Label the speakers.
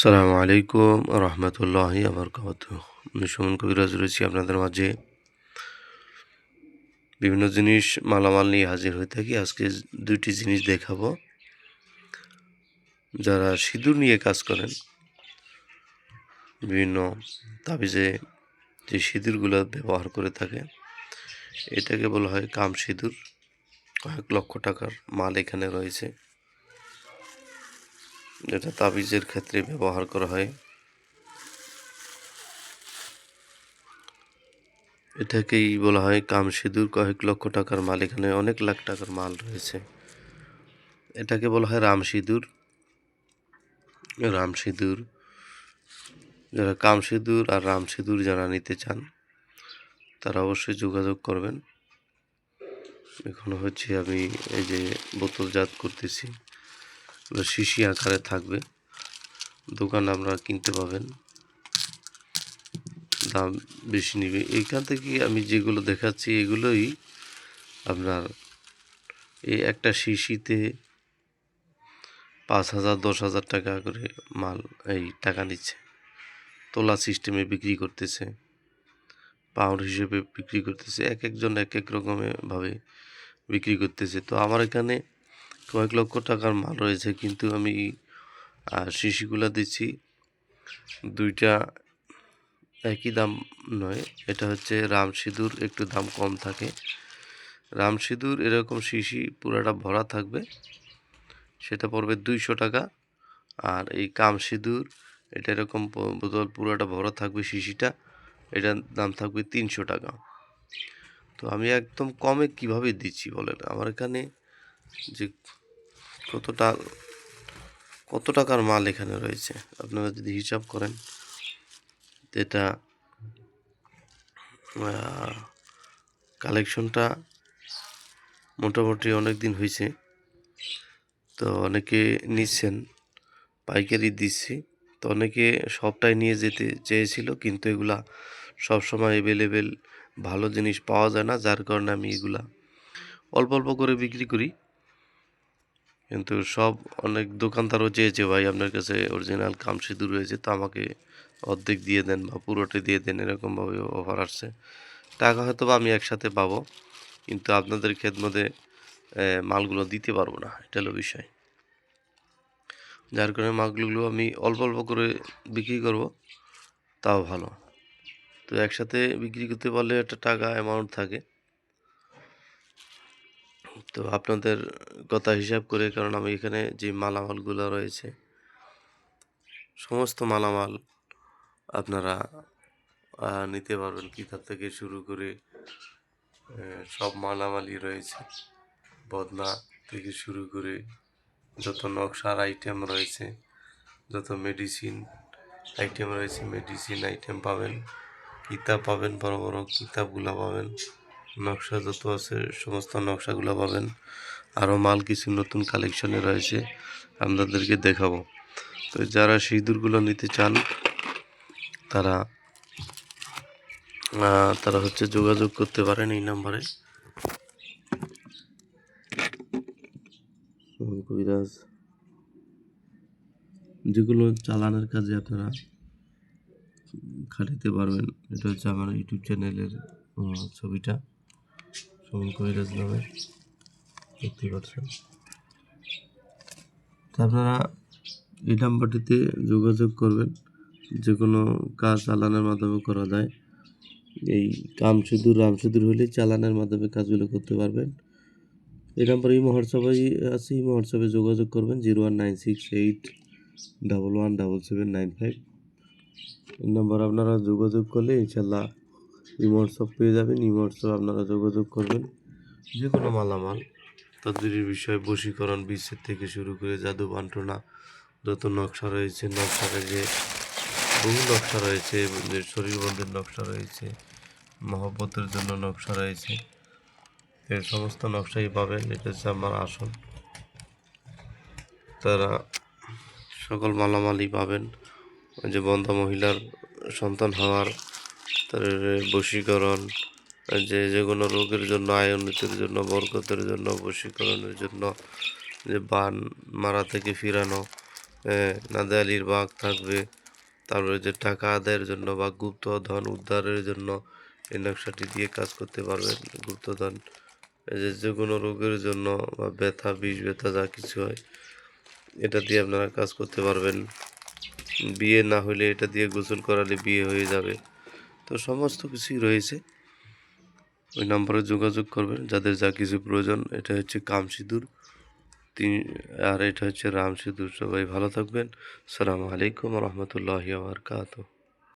Speaker 1: সালামু আলাইকুম রহমতুল্লাহি আবরকাত আমি সুমন কবিরাজ রয়েছি আপনাদের মাঝে। বিভিন্ন জিনিস মালামাল নিয়ে হাজির হয়ে থাকি। আজকে দুইটি জিনিস দেখাবো। যারা সিঁদুর নিয়ে কাজ করেন, বিভিন্ন তাবিজে যে সিঁদুরগুলো ব্যবহার করে থাকে, এটাকে বলা হয় কাম সিঁদুর। কয়েক লক্ষ টাকার মাল এখানে রয়েছে। যেটা তাবিজের ক্ষেত্রে ব্যবহার করা হয়। এটাকেই বলা হয় কাম সিঁদুর। কয়েক লক্ষ টাকার মাল এখানে অনেক লাখ টাকার মাল রয়েছে। এটাকে বলা হয় রাম সিঁদুর। রাম সিঁদুর। যারা কাম সিঁদুর আর রাম সিঁদুর যারা নিতে চান, তারা অবশ্যই যোগাযোগ করবেন। এখন হচ্ছে আমি এই যে বোতলজাত করতেছি। শিশি আকারে থাকবে। দোকানে আপনারা কিনতে পাবেন। দাম বেশি নিবে। এইখান থেকে আমি যেগুলো দেখাচ্ছি, এগুলোই আপনার এই একটা শিশিতে পাঁচ হাজার, দশ হাজার টাকা করে মাল এই টাকা নিচ্ছে। তোলা সিস্টেমে বিক্রি করতেছে। পাউন্ড হিসেবে বিক্রি করতেছে। এক একজন এক এক রকমের ভাবে বিক্রি করতেছে। তো আমার এখানে কয়েক লক্ষ টাকার মাল রয়েছে, কিন্তু আমি শিশিগুলা দিচ্ছি। দুইটা একই দাম নয়, এটা হচ্ছে রাম সিঁদুর, একটু দাম কম থাকে। রাম সিঁদুর এরকম শিশি পুরাটা ভরা থাকবে, সেটা পড়বে দুইশো টাকা। আর এই কাম সিঁদুর, এটা এরকম বোতল পুরোটা ভরা থাকবে শিশিটা, এটার দাম থাকবে তিনশো টাকা। তো আমি একদম কমে কীভাবে দিচ্ছি বলেন? আমার এখানে যে কতটা, কত টাকার মাল এখানে রয়েছে? আপনারা যদি হিসাব করেন এটা কালেকশনটা মোটামুটি অনেক দিন হয়েছে। তো অনেকে নিচ্ছেন, পাইকারি দিচ্ছি। তো অনেকে সবটাই নিয়ে যেতে চেয়েছিল, কিন্তু এগুলা সবসময় অ্যাভেলেবেল ভালো জিনিস পাওয়া যায় না, যার কারণে আমি এগুলা অল্প অল্প করে বিক্রি করি। কিন্তু সব অনেক দোকানদারও চেয়েছে, ভাই, আপনার কাছে অরিজিনাল কাম সিঁদুর রয়েছে, তো আমাকে অর্ধেক দিয়ে দেন বা পুরোটা দিয়ে দেন। এরকমভাবে অফার আসছে। টাকা হয়তো বা আমি একসাথে পাবো, কিন্তু আপনাদের খেদমতে মালগুলো দিতে পারব না, এটা হলো বিষয়। যার কারণে মালগুলো আমি অল্প অল্প করে বিক্রি করব, তাও ভালো। তো একসাথে বিক্রি করতে পারলে একটা টাকা অ্যামাউন্ট থাকে। তো আপনাদের কথা হিসাব করে, কারণ আমি এখানে যে মালামালগুলো রয়েছে, সমস্ত মালামাল আপনারা নিতে পারবেন। কিতাব থেকে শুরু করে সব মালামালই রয়েছে। বদনা থেকে শুরু করে যত নকশার আইটেম রয়েছে, যত মেডিসিন আইটেম রয়েছে মেডিসিন আইটেম পাবেন, কিতাব পাবেন, বড় বড় কিতাবগুলো পাবেন। নকশা যত আছে, সমস্ত নকশাগুলো পাবেন। আরও মাল কিছু নতুন কালেকশনে রয়েছে, আপনাদেরকে দেখাবো। তো যারা সিঁদুরগুলো নিতে চান, তারা তারা হচ্ছে যোগাযোগ করতে পারেন এই নাম্বারে। কবিরাজ, যেগুলো চালানোর কাজে আপনারা খাটাতে পারবেন, এটা হচ্ছে আমার ইউটিউব চ্যানেলের ছবিটা। সুমন কবিরাজ নামে দেখতে পাচ্ছেন আপনারা এই নাম্বারটিতে যোগাযোগ করবেন, যে কোনো কাজ চালানোর মাধ্যমে করা যায়। এই কাম সুদূর রাম সুদূর হলে চালানের মাধ্যমে কাজগুলো করতে পারবেন। এই নাম্বার এই হোয়াটসঅ্যাপে আছে এই হোয়াটসঅ্যাপে যোগাযোগ করবেন, zero one nine six eight double one double seven nine five. এই নাম্বার আপনারা যোগাযোগ করলে ইনশাল্লাহ এই পেয়ে যাবেন। হোয়াটসঅ্যাপ আপনারা যোগাযোগ করবেন। যে কোনো মালামাল তদবিরের বিষয়, বশীকরণ বিশ্বের থেকে শুরু করে জাদু বান্টনা, যত নকশা রয়েছে নকশার যে বহু নকশা রয়েছে শরীরবন্ধের নকশা রয়েছে, মহব্বতের জন্য নকশা রয়েছে। এর সমস্ত নকশাই পাবেন। এটা হচ্ছে আমার আসন তারা সকল মালামালই পাবেন। যে বন্ধা মহিলার সন্তান হওয়ার তার বশীকরণ যে যে কোনো রোগের জন্য আয়নিতের জন্য, বরকতের জন্য, বশীকরণের জন্য, যে বান মারা থেকে ফিরানো নাদালির বাঘ থাকবে, তারপরে যে টাকা আদায়ের জন্য বা গুপ্ত ধন উদ্ধারের জন্য এই নকশাটি দিয়ে কাজ করতে পারবেন গুপ্তধন যে যে কোনো রোগের জন্য বা ব্যথা, বিষ ব্যথা, যা কিছু হয়, এটা দিয়ে আপনারা কাজ করতে পারবেন। বিয়ে না হলে এটা দিয়ে গোসল করালে বিয়ে হয়ে যাবে। তো সমস্ত কিছুই রয়েছে। ওই নম্বরে যোগাযোগ করবেন, যাদের যা কিছু প্রয়োজন। এটা হচ্ছে কাম সিঁদুর। তিন, আর এটা হচ্ছে রাম সিঁদুর। সবাই ভালো থাকবেন। সালামু আলাইকুম রহমতুল্লাহ বারকাত